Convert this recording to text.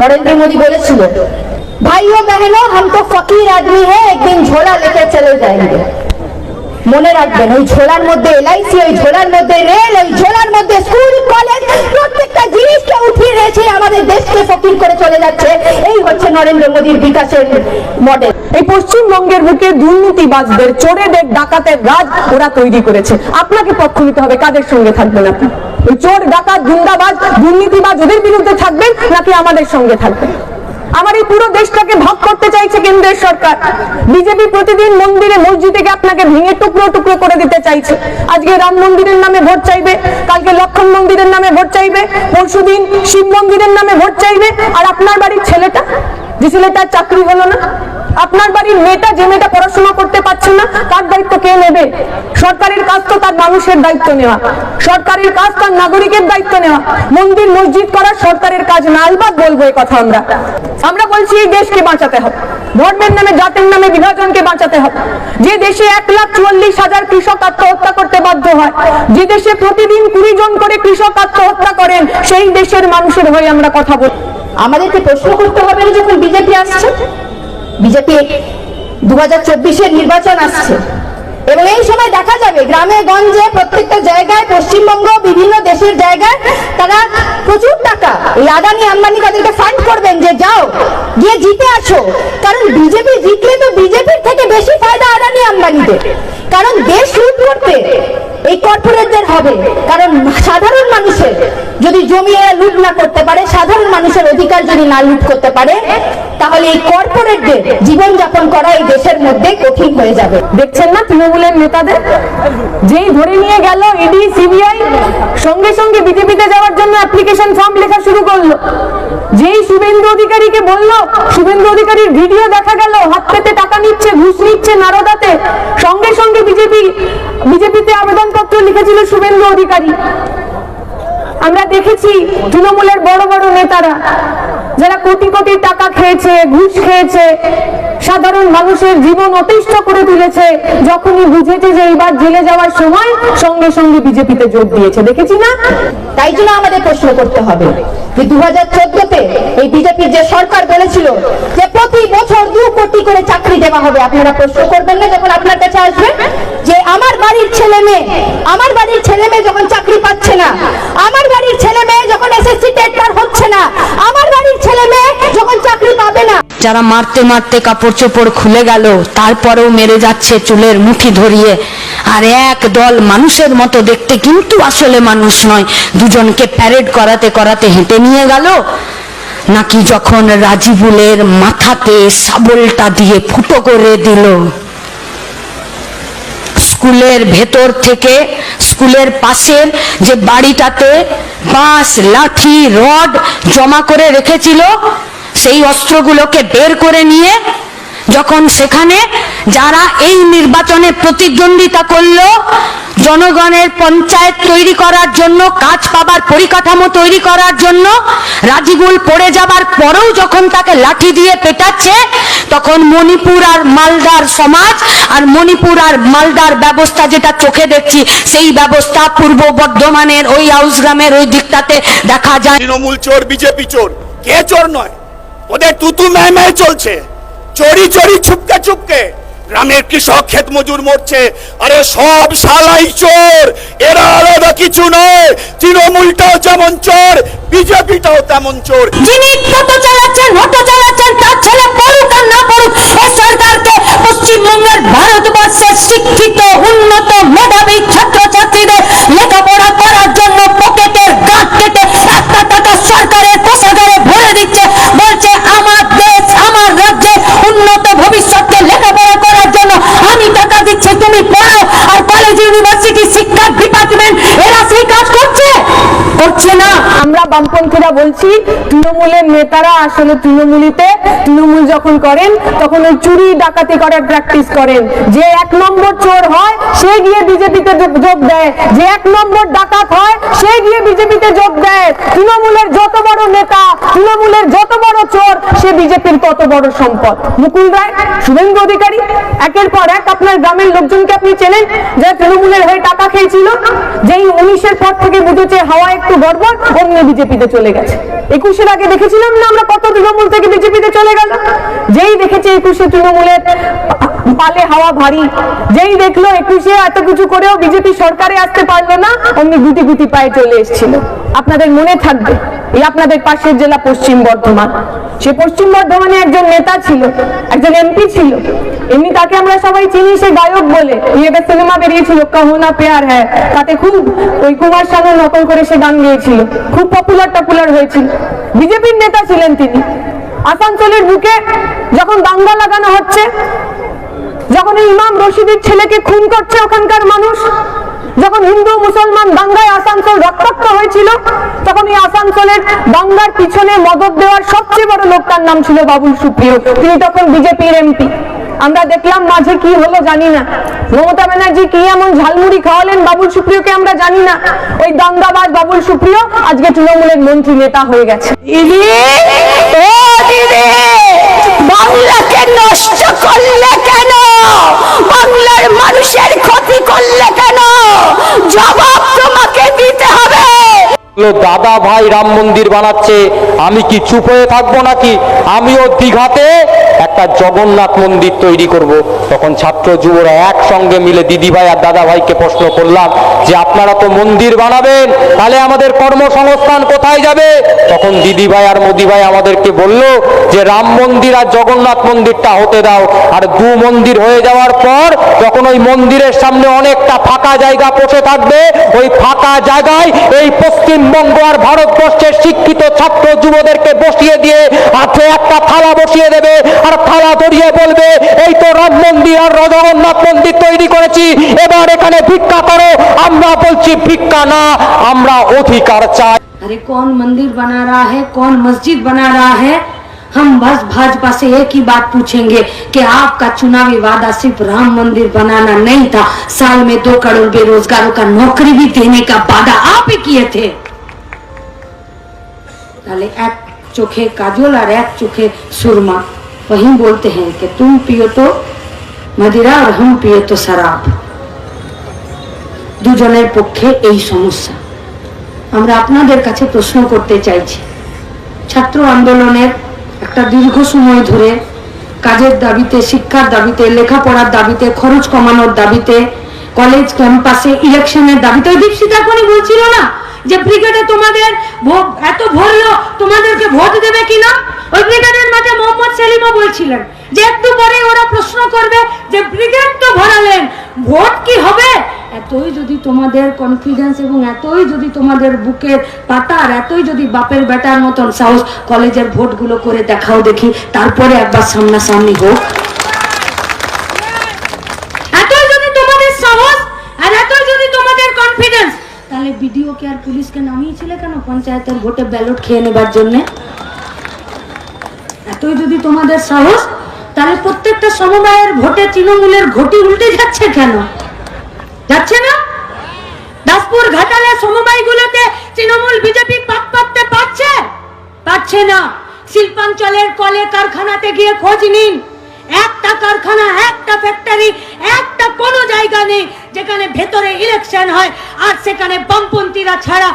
নরেন্দ্র মোদী বলেছিল ভাইও বহনো হাম তো ফকির আদমি হ্যাঁ একদিন ঝোলা লেখে চলে যায় মনে রাখবেন ওই ঝোলার মধ্যে এলআইসি ওই ঝোলার মধ্যে রেল ওই ঝোলার মধ্যে স্কুল কলেজ প্রত্যেকটা জিনিসকে উঠিয়ে রেখে আমাদের দেশকে ফকির করে চলে যাচ্ছে। এই নরেন্দ্র মোদীর বিকাশের মডেল এই পশ্চিমবঙ্গের বুকে দুর্নীতিবাজদের ডাকাতের রাজ ওরা তৈরি করেছে। আপনাকে পক্ষ নিতে হবে, কাদের সঙ্গে থাকবেন আপনি? ওই চোর, ডাকাত দুর্নীতিবাজ ওদের বিরুদ্ধে থাকবেন নাকি আমাদের সঙ্গে থাকবেন? আমার এই পুরো দেশটাকে ভাগ করতে চাইছে কেন্দ্রের সরকার। বিজেপি প্রতিদিন মন্দিরে মসজিদে আপনাকে ভেঙে টুকরো টুকরো করে দিতে চাইছে। আজকে রাম মন্দিরের নামে ভোট চাইবে, কালকে লক্ষণ মন্দিরের নামে ভোট চাইবে, পরশুদিন শিব মন্দিরের নামে ভোট চাইবে, আর আপনার বাড়ির ছেলেটা? যে ছেলেটার চাকরি হলো না, আপনার বাড়ির মেয়েটা যে মেয়েটা পড়াশোনা করতে পারছে না, তার দায়িত্ব কে নেবে? সরকারের কাজ তো তার মানুষের দায়িত্ব নেওয়া। সরকারের কাজ তার নাগরিকের দায়িত্ব নেওয়া। মন্দির মসজিদ করা সরকারের কাজ না, আলবাদ বলব এই কথা আমরা। আমরা বলছি এই দেশকে বাঁচাতে হবে। ধর্মের নামে, জাতের নামে, বিভাজনকে বাঁচাতে হবে। যে দেশে এক লাখ চুয়াল্লিশ হাজার কৃষক আত্মহত্যা করতে বাধ্য হয়, যে দেশে প্রতিদিন কুড়ি জন করে কৃষক আত্মহত্যা করেন, সেই দেশের মানুষের হয়ে আমরা কথা বলি আমাদেরকে প্রশ্ন করতে হবে না যখন বিজেপি আসছে? বিজেপি দু হাজার চব্বিশের নির্বাচন আসছে। এবং এই সময় দেখা যাবে গ্রামে, গঞ্জে, প্রত্যেকটা জায়গায়, পশ্চিমবঙ্গ, বিভিন্ন দেশের জায়গায় তারা প্রচুর টাকা, এই আদানি আম্বানি তাদেরকে ফান্ড করবেন যে যাও, গিয়ে জিতে আসো। কারণ বিজেপি জিতলে তো বিজেপির থেকে বেশি ফায়দা আদানি আম্বানিদের। কারণ দেশ লুট করতে এই কর্পোরেটদের হবে। কারণ সাধারণ মানুষের যদি জমি এরা লুট না করতে পারে, সাধারণ মানুষের অধিকার যদি না লুট করতে পারে তাহলে এই কর্পোরেটদের জীবনযাপন করা এই দেশের মধ্যে কঠিন হয়ে যাবে। দেখছেন না তৃণমূলের নেতাদের? যেই ধরে নিয়ে গেল ইডি সিবিআই সঙ্গে সঙ্গে বিজেপিতে যাওয়ার জন্য অ্যাপ্লিকেশন ফর্ম লেখা শুরু করল। যেই শুভেন্দু অধিকারীকে বলল, শুভেন্দু অধিকারীর ভিডিও দেখা গেল, হাত পেতে টাকা নিচ্ছে, ঘুষ নিচ্ছে নারদাতে। সঙ্গে সঙ্গে বিজেপি, বিজেপিতে আবেদনপত্র লিখেছিল শুভেন্দু অধিকারী। আমরা দেখেছি তৃণমূলের বড় বড় নেতারা। যারা কোটি কোটি টাকা খেয়েছে, ঘুষ খেয়েছে, সাধারণ মানুষের জীবন অতিষ্ঠ করে তুলেছে, যখনই বুঝেছে যে এইবার জেলে যাওয়ার সময় সঙ্গে সঙ্গে বিজেপিতে যোগ দিয়েছে। দেখেছি না? তাই জন্য আমাদের প্রশ্ন করতে হবে যে দু হাজার চোদ্দতে এই বিজেপির যে সরকার বলেছিল যে প্রতি বছর দু কোটি করে চাকরি দেওয়া হবে। আপনারা প্রশ্ন করবেন না যখন আপনার কাছে আসবে যে আমার বাড়ির ছেলে মেয়ে, আমার বাড়ির ছেলে মেয়ে যখন চাকরি পাচ্ছে না আমার বাড়ির ছেলে মেয়ে যখন এসএসসি টেট পার হচ্ছে না আমার বাড়ির ছেলে মেয়ে যখন চাকরি পাবে না যারা মারতে মারতে কাপড় চোপড় খুলে গেল, তারপরেও মেরে যাচ্ছে চুলের মুঠি ধরিয়ে। আর এক দল মানুষের মতো দেখতে কিন্তু আসলে মানুষ নয়, দুজনকে প্যারেড করাতে করাতে হেঁটে নিয়ে গেল। নাকি যখন রাজিবুলের মাথাতে সাবলটা দিয়ে ফুটো করে দিল। স্কুলের ভেতর থেকে স্কুলের পাশের যে বাড়িটাতে বাঁশ, লাঠি, রড জমা করে রেখেছিল সেই অস্ত্রগুলোকে বের করে নিয়ে যখন সেখানে যারা এই নির্বাচনে প্রতিদ্বন্দ্বিতা করল, জনগণের পঞ্চায়েত তৈরি করার জন্য, কাজ পাবার পরিকাঠামো তৈরি করার জন্য রাজিগুল পড়ে যাবার পরেও যখন তাকে লাঠি দিয়ে পেটাচ্ছে, তখন মণিপুর আর মালদার সমাজ আর মণিপুর আর মালদার ব্যবস্থা যেটা চোখে দেখছি, সেই ব্যবস্থা পূর্ব বর্ধমানের ওই হাউস গ্রামের ওই দিকটাতে দেখা যায়। তৃণমূল চোর, বিজেপি চোর। কে চোর নয়? ওদের তুতু ম্যায় ম্যায় চলছে। চোরি চরি ছুপকে ছুপকে গ্রামের কৃষক ক্ষেত মজুর মরছে। আরে সব সালাই চোর, এরা আলাদা কিছু নয়। তৃণমূলটাও যেমন চোর, বিজেপিটাও তেমন চোর। যিনি টোটো চালাচ্ছেন অটো চালাচ্ছেন, তার ছেলে পড়ুক আর না পড়ুক সরকারকে পশ্চিমবঙ্গের ভারতবর্ষের শিক্ষিত উন্নত মেধাবী ছাত্রছাত্রীদের লেখাপড়া করার জন্য পকেটের গাঁট কেটে একটা টাকা সরকারের কোষাগারে ভরে দিচ্ছে বলছে আমার দেশ আমার রাজ্যে উন্নত ভবিষ্যৎকে লেখাপড়া করার জন্য আমি টাকা দিচ্ছি তুমি পড়ো আর কলেজ ইউনিভার্সিটি শিক্ষা ডিপার্টমেন্ট এরা সেই কাজ করছে করছে না আমরা বামপন্থীরা বলছি, তৃণমূলের নেতারা আসলে তৃণমূলিতে, তৃণমূল যখন করেন, তখন ওই চুরি ডাকাতি করার প্র্যাকটিস করেন। যে এক নম্বর চোর হয় সে গিয়ে বিজেপিতে যোগ দেয়। যে এক নম্বর ডাকাত হয়, সে গিয়ে বিজেপিতে যোগ দেয়। তৃণমূলের যত বড় নেতা, তৃণমূলের যত বড় চোর, সে বিজেপির তত বড় সম্পদ। মুকুল রায়, শুভেন্দু অধিকারী, একের পর এক আপনার গ্রামের লোকজনকে আপনি চেনেন যারা তৃণমূলের হয়ে টাকা খেয়েছিল, যেই উনিশের পর থেকে বুঝেছে হাওয়া একটু গড়বড়, অমনি বিজেপিতে চলে গেছে। একুশের আগে দেখেছিলাম না আমরা কত তৃণমূল থেকে বিজেপিতে চলে গেল? যেই দেখেছে একুশে তৃণমূলের পালে হাওয়া ভারী, যেই দেখল একুশে এত কিছু করেও বিজেপি সরকারে আসতে পারল না, অমনি গুটি গুটি পায়ে চলে এসেছিল। আপনাদের মনে থাকবে এই আপনাদের পাশের জেলা পশ্চিম বর্ধমান। সে পশ্চিম বর্ধমানে একজন নেতা ছিল, একজন এমপি ছিল। এমনি তাকে আমরা সবাই চিনি, সে গায়ক বলে। একটা সিনেমা বেরিয়েছিল, কাহোনা পেয়ার হ্যাঁ। তাতে খুব ওই কুমার শানু নকল করে সে গান গিয়েছিল। খুব পপুলার টপুলার হয়েছিল। বিজেপির নেতা ছিলেন তিনি। আসানসোলের বুকে যখন দাঙ্গা লাগানো হচ্ছে যখন এই ইমাম রশিদের ছেলেকে খুন করছে ওখানকার মানুষ যখন হিন্দু মুসলমান দাঙ্গায় আসানসোল রক্তাক্ত হয়েছিল তখন এই আসানসোলের দাঙ্গার পিছনে মদত দেওয়ার সবচেয়ে বড় লোকটার নাম ছিল বাবুল সুপ্রিয়। তিনি তখন বিজেপির এমপি। আমরা দেখলাম মাঝে কি হলো জানি না। মমতা ব্যানার্জি কি এমন ঝালমুড়ি খাওয়ালেন বাবুল সুপ্রিয়কে আমরা জানি না। ওই দাঙ্গাবাজ বাবুল সুপ্রিয় আজকে তৃণমূলের মন্ত্রী নেতা হয়ে গেছে। বাংলাকে নষ্ট করলে কেন বাংলার মানুষের ক্ষতি করলে কেন? জবাব তোমাকে দাদা ভাই রাম মন্দির বানাচ্ছে, আমি কি চুপ হয়ে থাকব নাকি? আমিও দীঘাতে একটা জগন্নাথ মন্দির তৈরি করব। তখন ছাত্র যুবরা একসঙ্গে মিলে দিদি ভাই আর দাদা ভাইকে প্রশ্ন করলাম যে, আপনারা তো মন্দির বানাবেন, তাহলে আমাদের কর্মসংস্থান কোথায় যাবে? তখন দিদি ভাই আর মোদি ভাই আমাদেরকে বলল যে, রাম মন্দির আর জগন্নাথ মন্দিরটা হতে দাও। আর দু মন্দির হয়ে যাওয়ার পর যখন ওই মন্দিরের সামনে অনেকটা ফাঁকা জায়গা বসে থাকবে, ওই ফাঁকা জায়গায় এই পশ্চিমবঙ্গ আর ভারতবর্ষের শিক্ষিত ছাত্র যুবদেরকে বসিয়ে দিয়ে হাতে একটা থালা বসিয়ে দেবে আর থালা ধরিয়ে বলবে এই তো রাম মন্দির আর জগন্নাথ মন্দির তৈরি করেছি এবার এখানে ভিক্ষা করো আমরা বলছি ভিক্ষা না আমরা অধিকার চাই अरे कौन मंदिर बना रहा है कौन मस्जिद बना रहा है हम बस भाजपा से एक ही बात पूछेंगे कि आपका चुनावी वादा सिर्फ राम मंदिर बनाना नहीं था साल में दो करोड़ बेरोजगारों का नौकरी भी देने का वादा आप ही किए थे তাহলে এক চোখে কাজল আর এক চোখে সুরমা वही बोलते हैं कि तुम पियो तो मदिरा और हम पियो तो शराब দুজনের পক্ষে এই সমস্যা আমরা আপনাদের কাছে প্রশ্ন করতে চাইছি ছাত্র আন্দোলনের একটা দীর্ঘ সময় ধরে কাজের দাবিতে শিক্ষার দাবিতে লেখাপড়ার দাবিতে খরচ কমানোর দাবিতে কলেজ ক্যাম্পাসে ইলেকশনের দাবিতে ওই দীপশিতা এখনই বলছিল না যে ব্রিগেডে তোমাদের এত ভরলো তোমাদেরকে ভোট দেবে কিনা? ওই ব্রিগেডের মাঠে মোহাম্মদ সেলিমও বলছিলেন যে একটু পরে ওরা প্রশ্ন করবে যে ব্রিগেড তো ভরালেন, ভোট কি হবে? এতই যদি তোমাদের কনফিডেন্স এবং এতই যদি তোমাদের বুকের পাতার এতই যদি বাপের বেটার মতন সাহস কলেজের ভোটগুলো করে দেখাও দেখি, তারপরে একবার সামনাসামনি হোক এতই যদি তোমাদের সাহস আর এতই যদি তোমাদের কনফিডেন্স তাহলে বিডিও কে আর পুলিশকে নামিয়েছিলে কেন? পঞ্চায়েতের ভোটে ব্যালট খেয়ে নেবার জন্য? এতই যদি তোমাদের সাহস, তাহলে প্রত্যেকটা সমবায়ের ভোটে তৃণমূলের ঘটি উল্টে যাচ্ছে কেন? যাচ্ছে না? দাসপুর ঘাটালে সমবায়গুলোতে তৃণমূল বিজেপি পাত পাততে পারছে? পারছে না। শিল্পাঞ্চলের কলে কারখানাতে গিয়ে খোঁজ নিন। একটা কারখানা, একটা ফ্যাক্টরি একটা কোনো জায়গা নেই যেখানে ভেতরে ইলেকশন হয়। আর সেখানে বামপন্থীরা ছাড়া